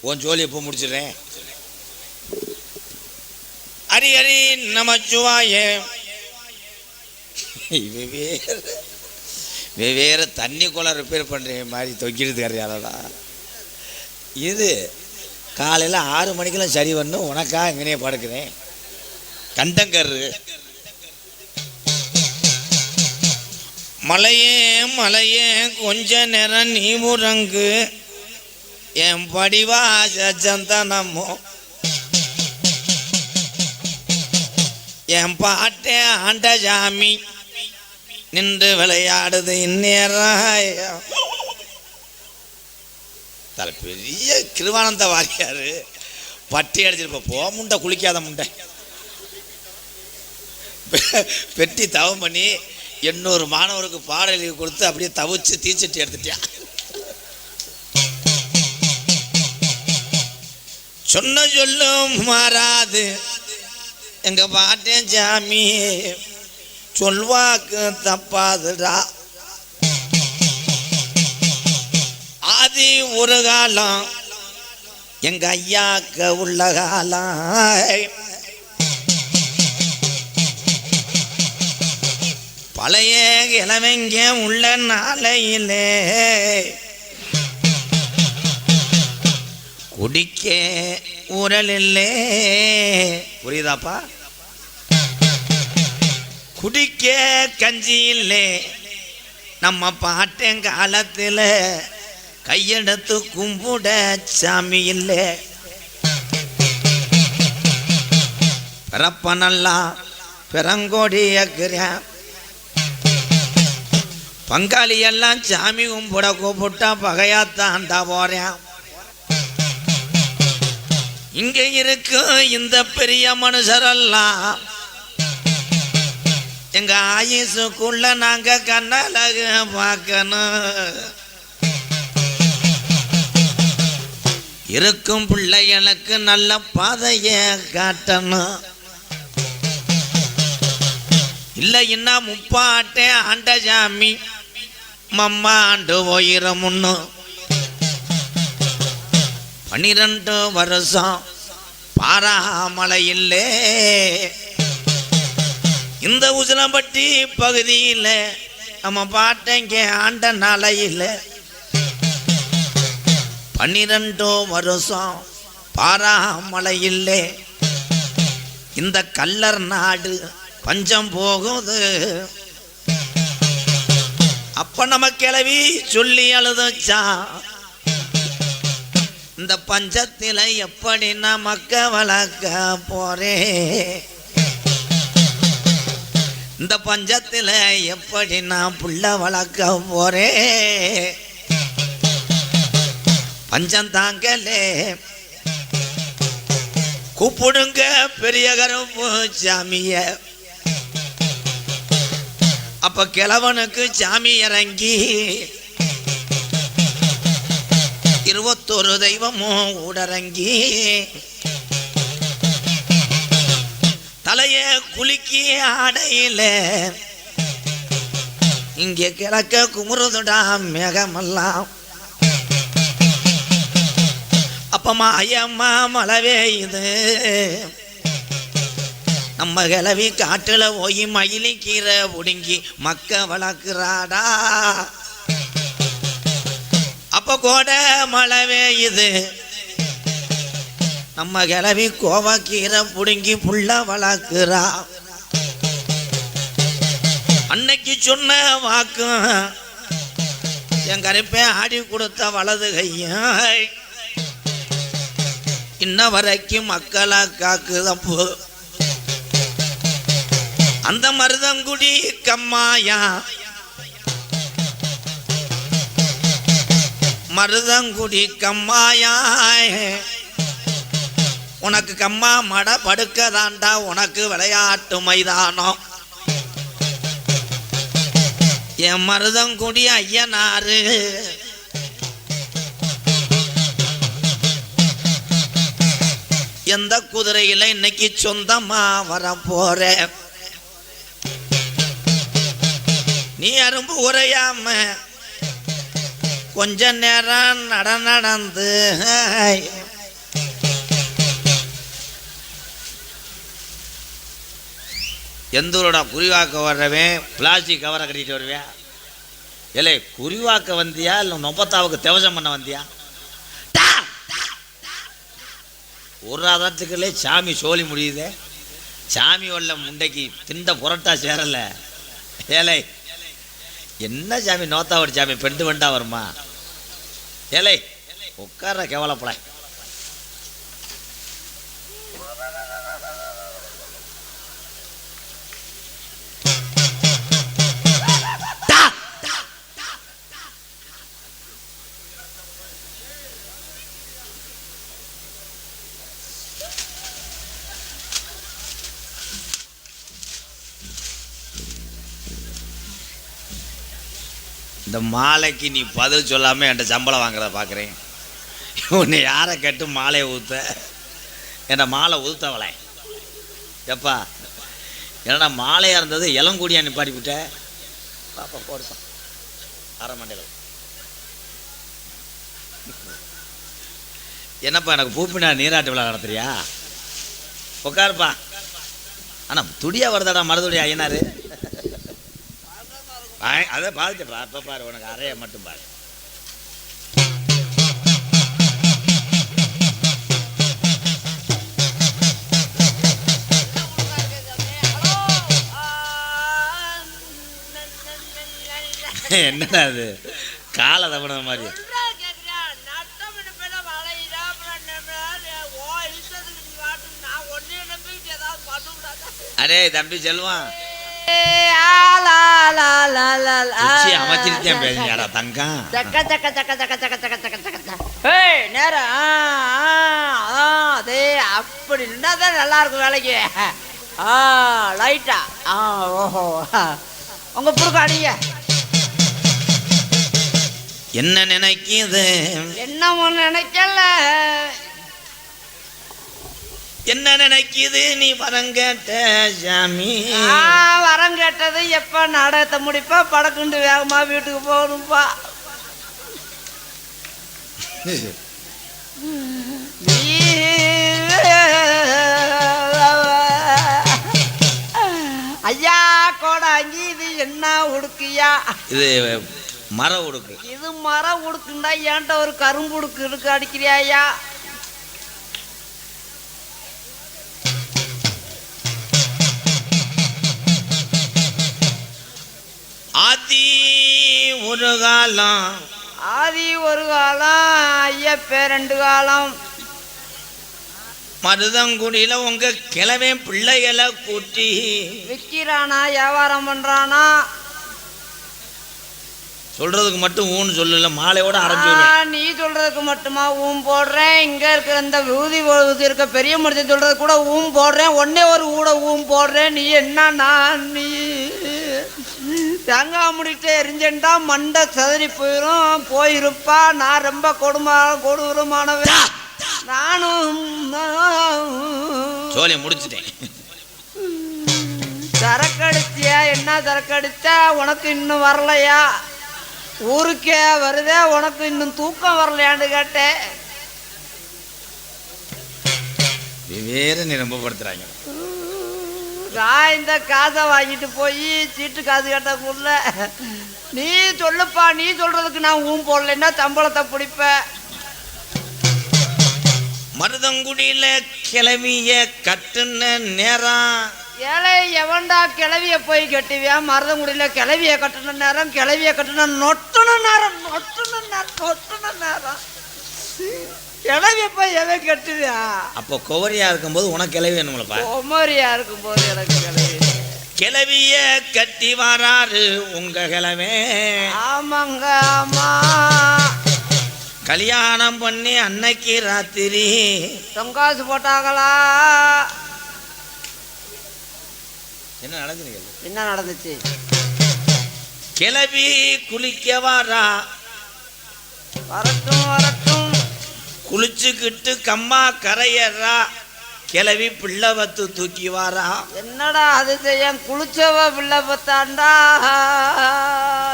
உன் ஜோலி எப்போ முடிச்சிடுறேன். அரி அரி நமச்சுவாயே. வெவ்வேறு வெவ்வேறு தண்ணி குளம் ரிப்பேர் பண்ணுற மாதிரி தொக்கிடுது கரையாலடா இது காலையில் ஆறு மணிக்கெல்லாம் சரி வரணும் உனக்கா இங்கனே படுக்கிறேன். கண்டங்கரு மலையே மலையே கொஞ்ச நேரம் நீ முறங்கு என் படிவா சந்தனமோ? என் பாட்டே ஆண்ட சாமி நின்று விளையாடுது இந்நேரம் தல பெரிய கிருவானந்த வாரியார். பட்டி அடிச்சிருப்ப போ முண்டை குளிக்காத முண்டை. பெட்டி தவம் பண்ணி எண்ணூறு மாணவருக்கு பாடலுக்கு கொடுத்து அப்படியே தவிச்சு தீச்சட்டி எடுத்துட்டியா? சொன்ன சொல்லும் மாறாது. எங்க பாட்டேன் சாமி சொல்வாக்கு தப்பாதுடா. ஆதி ஒரு காலம் எங்க ஐயாக்க உள்ள காலம். பழைய இளவங்க உள்ள நாளையிலே குடிக்க ஊரல் இல்லே புரியுதாப்பா? குடிக்க கஞ்சி இல்லை நம்ம பாட்டங்காலத்தில் கையெடுத்து கும்பிட சாமி இல்லை பிறப்ப நல்லா பிறங்கோடி ஏக்கிறேன் பங்காளி எல்லாம் சாமி கும்பிட கூப்பிட்டா பகையாத்தாண்டா போறேன். இங்க இருக்கும் இந்த பெரிய மனுஷரெல்லாம். எங்க ஆயுசுக்குள்ள நாங்க கண்ணழகு பார்க்கணும். இருக்கும் பிள்ளைகளுக்கு நல்ல பாதைய காட்டணும். இல்லை என்ன முப்பாட்டே ஆண்ட சாமி. மம்மா ஆண்டு போயிரமுன்னு பனிரெண்டு வருஷம் பாராமலையில்லே இந்த உசிலம்பட்டி பகுதியில் நம்ம பாட்டைங்க ஆண்ட நாளையில். பன்னிரெண்டு வருஷம் பாராமலையில்லே இந்த கல்லர் நாடு பஞ்சம் போகுது. அப்ப நம்ம கிளவி சொல்லி அழுதுச்சான் இந்த பஞ்சத்தில் எப்படி நான் மக்க வளர்க்க போறேன் இந்த பஞ்சத்தில் எப்படி நான் புள்ள வளர்க்க போறேன் பஞ்சம் தாங்கலே. கூப்பிடுங்க பெரிய கருப்பு சாமிய அப்ப கிழவனுக்கு சாமி இறங்கி இருபத்தொரு தெய்வமும் ஊடரங்கி தலைய குலுக்கி ஆடையில இங்கே கிழக்க குமுறுதுடா மேகமெல்லாம். அப்பமா ஐயம்மா மழை பெய்யுது நம்ம கிளவி காட்டுல போய் மயிலிக்கீரை கீரை ஒடுங்கி மக்க வளர்க்குறாடா. அப்போ கூட மழை பெய்யுது. நம்ம கிளவி கோவக்கீரை புடுங்கி புள்ள வளர்க்குறா. அன்னைக்கு சொன்ன வாக்கும் என் கருப்பே ஆடி கொடுத்த வலது கையாய். இன்ன வரைக்கும் மக்களை காக்குதப்போ அந்த மருதங்குடி கம்மாயா மருதங்குடி கம்மாயா உனக்கு கம்மா மட படுக்கதாண்டா உனக்கு விளையாட்டு மைதானம். என் மருதங்குடி ஐயனாரு எந்த குதிரையில இன்னைக்கு சொந்தமா வர போற நீ அரும்பு உரையாம கொஞ்ச நேரம் நட நடந்து எந்தூரோட குறிவாக்க வர்றவன்? பிளாஸ்டிக் கவரை கட்டிட்டு வருவேன். இல்லை குறிவாக்க வந்தியா? இல்லை நொப்பத்தாவுக்கு தேவசம் பண்ண வந்தியா? ஒரு ஆதாரத்துக்குள்ளே சாமி சோழி முடியுதே. சாமி உள்ள முண்டைக்கு திண்ட புரட்டா சேரலை. ஏலை என்ன சாமி? நோத்தாவடி சாமி பெண்டு வெண்டா வருமா? ஏலை உட்கார கேவலப்பட. இந்த மாலைக்கு நீ பதில் சொல்லாமல் என்கிட்ட சம்பளம் வாங்குறத பார்க்குறேன் உன்னை யாரை கேட்டு மாலையை ஊற்ற என்னை மாலை ஊத்தவளை எப்பா என்னடா மாலையாக இருந்தது? இளங்கூடியா நிப்பாடி விட்ட? பாப்பா போடுப்பா அரை மண்டலம் என்னப்பா எனக்கு பூப்பினா நீராட்டு விழா நடத்துறியா? உட்காருப்பா. ஆனால் துடியா வருதாடா மருதுடியா ஐயனாரு? அதை பாதிச்சப்பா அப்போ பாரு உனக்கு அறைய மட்டும் பாரு. என்னடா அது காலை தவண மாதிரி. அடே தம்பி செல்வான் உச்சி அமைச்சிருத்தேன் பேசுறியாடா தங்கம் சக்க சக்க சக்க சக்க சக்க சக்க சக்க சக்க சக்க. ஏய் நேரம் அதே அப்படி நின்னா தான் நல்லா இருக்கும் வேலைக்கு ஆ லைட்டா ஆ ஓஹோ உங்க புருக்கு என்ன நினைக்குது? என்ன நினைக்கல. என்ன நினைக்குது? நீ வரங்கட்ட சாமி. ஆ வரம் கேட்டது எப்ப? நாடகத்தை முடிப்பா படக்குண்டு வேகமா வீட்டுக்கு போகணும்ப்பா ஐயா கோடாங்கி இது என்ன உடுக்குயா? இது மர உடுக்கு. இது மரம் உடுக்குண்டா ஏன்ட்ட ஒரு கரும்பு உடுக்கு இருக்கு அடிக்கிறியா ஒரு காலம். ஆதி ஒரு காலம் ஐயப்பே ரெண்டு காலம். மருதங்குடியில உங்க கிழமை பிள்ளைகளை கூட்டி விற்கிறானா வியாபாரம் பண்றானா? சொல்றதுக்கு மட்டும் ஊன்னு சொல்லல மாலையோட அரைஞ்சு நீ சொல்றதுக்கு மட்டுமா ஊம் போடுறேன்? இங்க இருக்கிற இந்த விபூதி இருக்க பெரிய மனுஷன் சொல்றது கூட ஊம் போடுறேன். ஒன்னே ஒரு ஊட ஊம் போடுறேன். நீ என்ன நான் நீ தேங்காய் முடிட்டு எரிஞ்சேன்டா மண்டை சதறி போயிரும் போயிருப்பா. நான் ரொம்ப கொடுமா கொடூரமானவன் நானும் சோழியை முடிச்சிட்டேன். சரக்கடிச்சியா? என்ன சரக்கடிச்சா? உனக்கு இன்னும் வரலையா? ஊருக்கே வருதே உனக்கு இன்னும் தூக்கம் வரலையான்னு கேட்டேன். வேற நிரம்பப்படுத்துறாங்க. நான் இந்த காசை வாங்கிட்டு போய் சீட்டு காசு கட்டக்குள்ள நீ சொல்லுப்பா நீ சொல்றதுக்கு நான் ஊம் போடலைன்னா சம்பளத்தை பிடிப்பேன் மருதங்குடியில கிளவிய கட்டுன நேரம். ஏழை எவன்டா கிளவிய போய் கட்டுவியா? மருதங்குடியில கிளவிய கட்டுன நேரம் கிளவிய கட்டுன நொட்டுன நேரம் நொட்டுன நேரம் நொட்டுன நேரம். கிளவிய போய் எவன் கட்டுவியா அப்போ குவரியா இருக்கும்போது உனக்கு கிளவி வேணுங்களப்பா ஒமரியா இருக்கும்போது எனக்கு கிளவி கிளவிய கட்டி வராரு உங்க கிழமை ஆமாங்க ஆமா. கல்யாணம் பண்ணி அன்னைக்கு ராத்திரி. தொங்காசு போட்டாங்களா? என்ன நடந்துருக்கு என்ன நடந்துச்சு? கிளவி குளிக்க வாரா. வரட்டும் வரட்டும். குளிச்சுக்கிட்டு கம்மா கரையறா கிளவி பிள்ளை வத்து தூக்கி வாரா என்னடா அது செய்ய குளிச்சவ பிள்ளை பத்தாண்டா?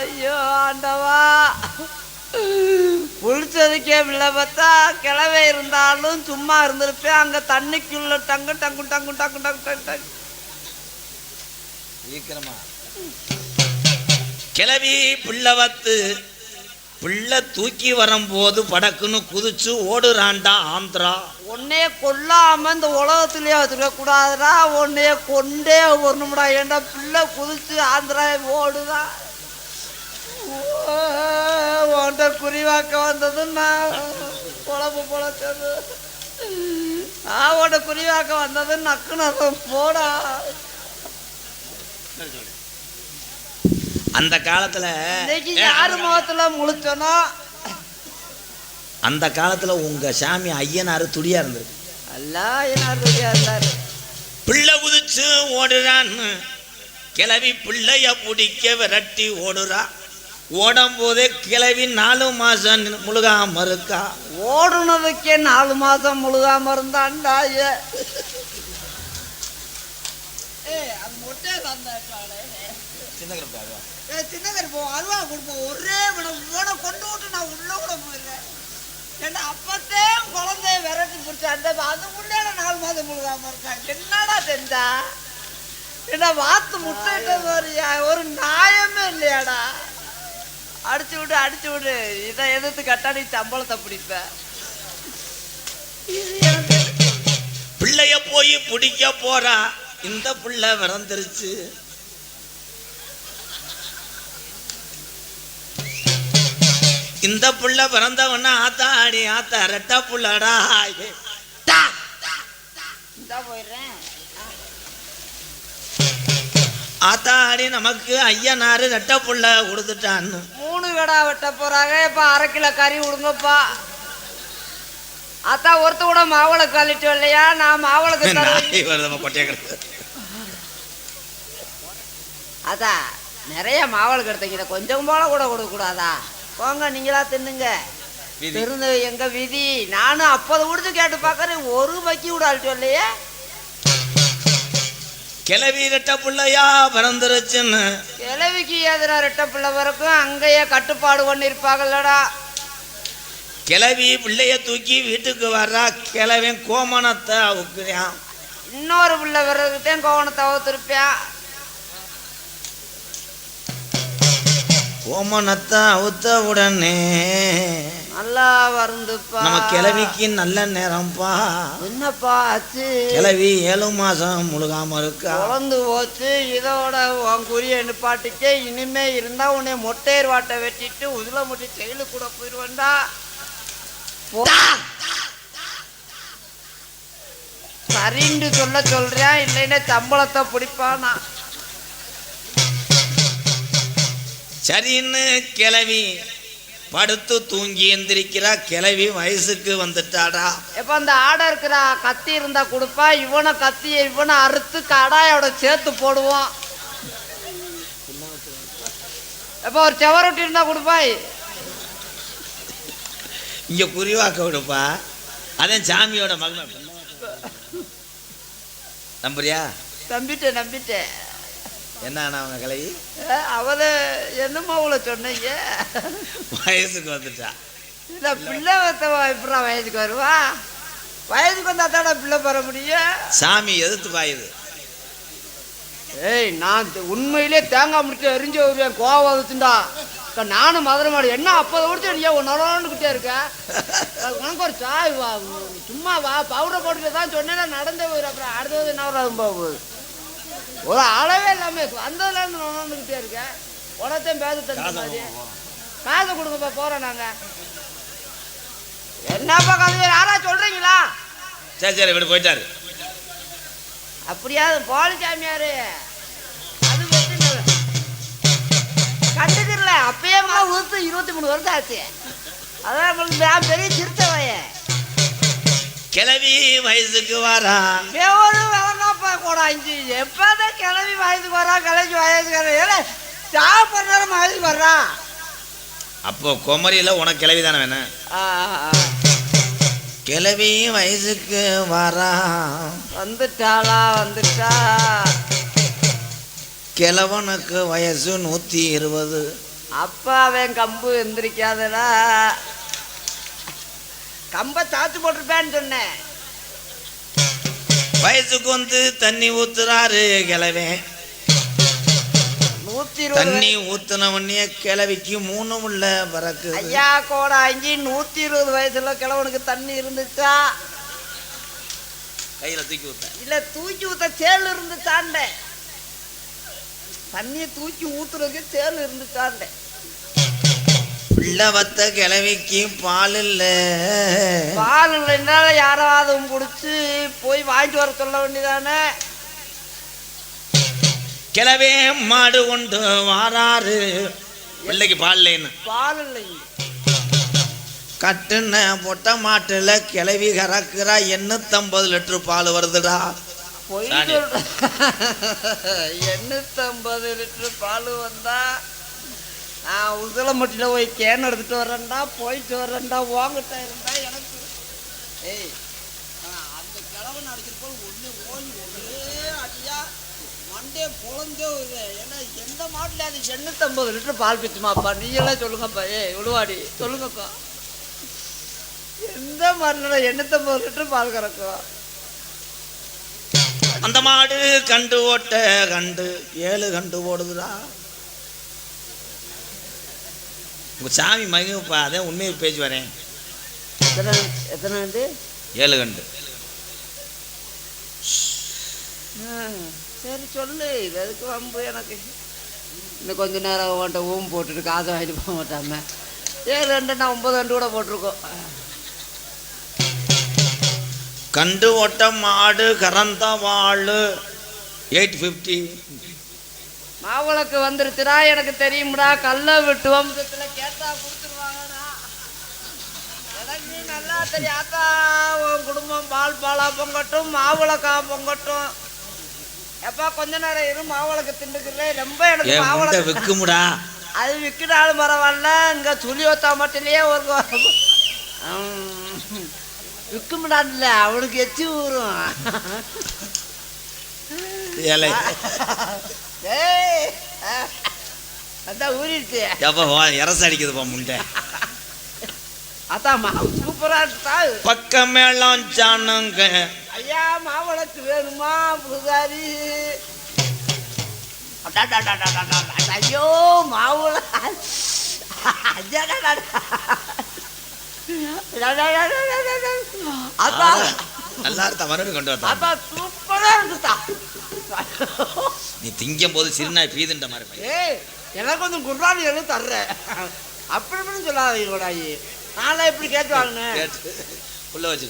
ஐயோ ஆண்டவா. குளிச்சதுக்கே பிள்ளை பார்த்தா கிளவே இருந்தாலும் சும்மா இருந்திருப்பேன். அங்க தண்ணிக்குள்ள டங்கு டங்கு டங்கு டங்கு டங்கு டங்கு டங்கு. சீக்கிரமா. கிளவி பிள்ளவத்து பிள்ளை தூக்கி வரும்போது படக்குன்னு குதிச்சு ஓடுறான்டா ஆந்திரா. உன்னைய கொல்லாம இந்த உலகத்திலே வச்சிருக்கக்கூடாதுடா உன்னைய கொண்டே வரணும்டா. ஏன்டா பிள்ளை குதிச்சு ஆந்திரா ஓடுதா? உன்ட குறிவாக்க வந்தது நான் குழம்பு பொழச்சது நான் உன்ட குறிவாக்க வந்தது நக்குனது போடா. அந்த காலத்துல யாரு முகத்துல முழிச்சனோ? அந்த காலத்துல உங்க சாமி ஐயனாரு துடியா இருந்திருக்கு. எல்லாம் என்ன இருந்தாரு. பிள்ளை குதிச்சு ஓடுறான்னு கிளவி பிள்ளைய பிடிக்க விரட்டி ஓடுறா. ஓடும் போதே கிளவி நாலு மாசம் முழுகாம இருக்கா. ஓடுனதுக்கே நாலு மாசம் முழுகாம இருந்தான்டா ஏ அது மொட்டை தந்தாட்டாளே ஏ சின்ன போ அருவா கொடுப்போம் ஒரே விட உன கொண்டு விட்டு நான் உள்ள கூட போயிடுறேன். ஏன்னா அப்பத்தே குழந்தைய விரட்டி பிடிச்ச அந்த அது முன்னால நாலு மாதம் முழுகாம இருக்கான் என்னடா செஞ்சா? என்ன வாத்து முட்டைட்ட மாதிரியா? ஒரு நியாயமே இல்லையாடா? அடிச்சு விடு அடிச்சு விடு. இதை எதிர்த்து கட்டாடி சம்பளத்தை பிடிப்ப. பிள்ளைய போய் பிடிக்க போறா. இந்த பிள்ளை விறந்துருச்சு இந்த புள்ள பிறந்தவன ஆத்தா ஆடி ஆத்தா ரெட்டா புள்ளடா. போயிடுறேன். ஆத்தா ஆடி நமக்கு ஐயனாரு ரெட்டா புள்ள கொடுத்துட்டான்னு மூணு கடா வெட்ட போறாங்க. இப்ப அரை கிலோ கறி விடுங்கப்பா அத்தா ஒருத்த கூட மாவளை கழிட்டு இல்லையா? நான் மாவளுக்கு தருவேன் நாய் வருது நம்ம கொட்டையை கிடக்கு அதா நிறைய மாவளை கிடைத்தீங்க கொஞ்சம் போல கூட கொடுக்க கூடாதா போங்க நீங்களா தின்னுங்க. தெரிந்த எங்க விதி. நானும் அப்போதை கொடுத்து கேட்டு பார்க்கறேன். ஒரு கூட அழிட்டு இல்லையே. கிளவி ரெட்ட புள்ளையா பிறந்துருச்சுன்னு. கிழவிக்கு எதிரா ரெட்ட பிள்ளை வரைக்கும் அங்கேயே கட்டுப்பாடு பண்ணிருப்பாங்கல்லடா. கிளவி பிள்ளைய தூக்கி வீட்டுக்கு வர்றா. கிளவன் கோமணத்தை அவுக்குறான். இன்னொரு பிள்ளை வர்றதுக்கிட்டே கோவணத்தை அவுத்திருப்பேன் கோமணத்தை அவுத்த உடனே. நல்லா வருந்துப்பா. நம்ம கிளவிக்கு நல்ல நேரம்ப்பா. என்னப்பா ஆச்சு? கிளவி ஏழு மாசம் முழுகாம இருக்கா. குழந்து போச்சு. இதோட உன் குறிய நிப்பாட்டிக்கே இனிமே இருந்தா உன்னை மொட்டையர் வாட்டை வெட்டிட்டு உதுல முட்டி செயலு கூட போயிடுவேன்டா. போ. சரின்னு சொல்ல சொல்றேன் இல்லைன்னா சம்பளத்தை பிடிப்பானா? சரின்னு கிளவி படுத்து தூங்கி எந்திரிக்கிறா. கிளவி வயசுக்கு வந்துட்டாடா. எப்ப அந்த ஆடை இருக்கிற கத்தி இருந்தா கொடுப்பா இவனை கத்தியை இவனை அறுத்து கடாயோட சேர்த்து போடுவோம். எப்ப ஒரு செவரொட்டி இருந்தா கொடுப்பாய் இங்க குறிவாக்க விடுப்பா. அதான் சாமியோட மகன் நம்புறியா? நம்பிட்டேன் நம்பிட்டேன். என்ன அவங்க கிளவி? அவத என்னம்மா அவளை சொன்னீங்க. வயசுக்கு வந்துட்டா. இந்த பிள்ளை வத்த எப்படா வயசுக்கு வருவா? வயசுக்கு வந்தா தானே பிள்ளை பெற முடியும்? சாமி எதிர்த்து பாயுது. ஏய் நான் உண்மையிலே தேங்காய் முடிச்சு எரிஞ்சு வருவேன் கோவம் வந்துச்சுண்டா அக்கா, நானும் மதுரை மாடு என்ன அப்போதை முடிச்சு நீ உன் நலன்னுக்கிட்டே இருக்க? உனக்கு ஒரு சாய் வா சும்மா வா பவுடர் போட்டுட்டு தான் சொன்னேன்னா நடந்தே அப்புறம் அடுத்தது என்ன வரும் போகுது ஒரு அளவே இல்லாம வந்ததுல இருந்து நலன்னுக்கிட்டே இருக்க உனத்தையும் பேச தந்த மாதிரி. காசை கொடுங்கப்பா போறோம் நாங்க. என்னப்பா கதை யாரா சொல்றீங்களா? சரி சரி இப்படி போயிட்டாரு. அப்படியா போலி சாமியாரு அது கண்டுக்கிறல அப்பயே ஊத்து இருபத்தி மூணு வருஷம் ஆச்சு. அதான் நம்மளுக்கு நான் பெரிய சிறுத்தவைய கிளவி வயசுக்கு வரா. ஒரு விளங்காப்பா கூட அஞ்சு எப்பதான் கிளம்பி வயசுக்கு வரா கிளம்பி வயசுக்கு வரா ஏன்னா சாப்பிட்ற நேரம் வயசுக்கு வர்றா அப்போ குமரியில உனக்கு கிளவி தானே வேணும். கிளவி வயசுக்கு வரா. வந்துட்டாளா வந்துட்டா? கிழவனுக்கு வயசு நூத்தி இருபது. அப்பா அவன் கம்பு எந்திரிக்காதடா. கம்பை சாத்து போட்டிருப்பேன்னு சொன்னேன். வயசுக்கு வந்து தண்ணி ஊத்துறாரு இருபது தண்ணி ஊத்துன உடனே கிளவிக்கு மூணும் இல்ல பறக்கு ஐயா கோடாங்கி நூத்தி இருபது வயசுல கிழவனுக்கு தண்ணி இருந்துச்சா? கையில தூக்கி ஊத்த இல்ல தூக்கி ஊத்த சேல் இருந்துச்சாண்ட தண்ணியை தூக்கி ஊத்துறதுக்கு சேல் இருந்துச்சாண்ட பிள்ளை வத்த கிளவிக்கு பால் இல்ல. பால் இல்லைன்னால யாராவது குடிச்சு போய் வாங்கிட்டு வர சொல்ல வேண்டியதானே? கிளவே மாடு கொண்டு வாராரு. பிள்ளைக்கு பால் இல்லைன்னு. பால் இல்லைங்க. கட்டுன மொட்டை மாட்டுல கிளவி கறக்குறா எண்ணூத்தம்பது லிட்டர் பால் வருதுடா. எண்ணூத்தம்பது லிட்டர் பால் வந்தா நான் உசிலம்பட்டியில் போய் கேன் எடுத்துட்டு வரேன்டா போயிட்டு வரேன்டா வாங்கிட்ட இருந்தா எனக்கு. ஏய் அந்த கிழவன் அடிக்கிறப்போ ஒன்று ஓய் ஒரே அடியா. மண்டே பொழந்தே ஏன்னா எந்த மாட்டில் அது எண்ணூற்றம்பது லிட்டர் பால் பிச்சுமாப்பா? நீங்களே சொல்லுங்கப்பா. ஏய் விடுவாடி சொல்லுங்கப்பா. எந்த மாட்டில் எண்ணூற்றம்பது லிட்டர் பால் கறக்கும்? அந்த மாடு கண்டு ஓட்ட கண்டு ஏழு கண்டு ஓடுதுடா. உங்க சாமி மகிழ்ப்பா அதான் உண்மையை பேச்சு வரேன். எத்தனை எத்தனை வந்து? ஏழு கண்டு. சரி சொல்லு இது எதுக்கு வம்பு எனக்கு. இன்னும் கொஞ்ச நேரம் உன்ட்ட ஊம் போட்டுட்டு காசை வாங்கிட்டு போக மாட்டாம. ஏழு ரெண்டு நான் ஒன்பது ரெண்டு கூட போட்டிருக்கோம். கண்டு ஓட்ட மாடு கறந்த வாழு எயிட் ஃபிஃப்டி. மாவிளக்கு வந்துருச்சுடா எனக்கு தெரியும்டா கல்ல விட்டு வம்சத்துல கேட்டா ஆத்தா உன் குடும்பம் பால் பாலா பொங்கட்டும் மாவிளக்கா பொங்கட்டும். எப்பா கொஞ்ச நேரம் இரு மாவிளக்கு திண்டுக்கல ரொம்ப எனக்கு மாவிளக்கு விற்குமுடா அது விற்கினாலும் பரவாயில்ல. இங்கே சுழி ஒத்தா மட்டும்லையே ஒரு விற்கும்டான்ல அவனுக்கு எச்சி ஊறும். ஏழை ஏய் அதான் ஊறிடுச்சு. எப்போ இரச அடிக்குதுப்பா முண்டை. அதான் மா சூப்பரா இருக்கா பக்கம் மேளம் ஜானுங்க. ஐயா மாவளத்து வேணுமா புகாரி. ஐயோ மாவுள நல்லா இருந்தா மறுபடியும் கொண்டு அதான் சூப்பரா இருக்குதா நீ திங்கும் போது சிறுநாய் பீதுன்ற மாதிரி எனக்கு கொஞ்சம் குர்பானி எழுதி தர்றேன். அப்படி இப்படின்னு சொல்லாதீங்க நாளை எப்படி கேட்டு வாங்கினேன்? உள்ள வச்சு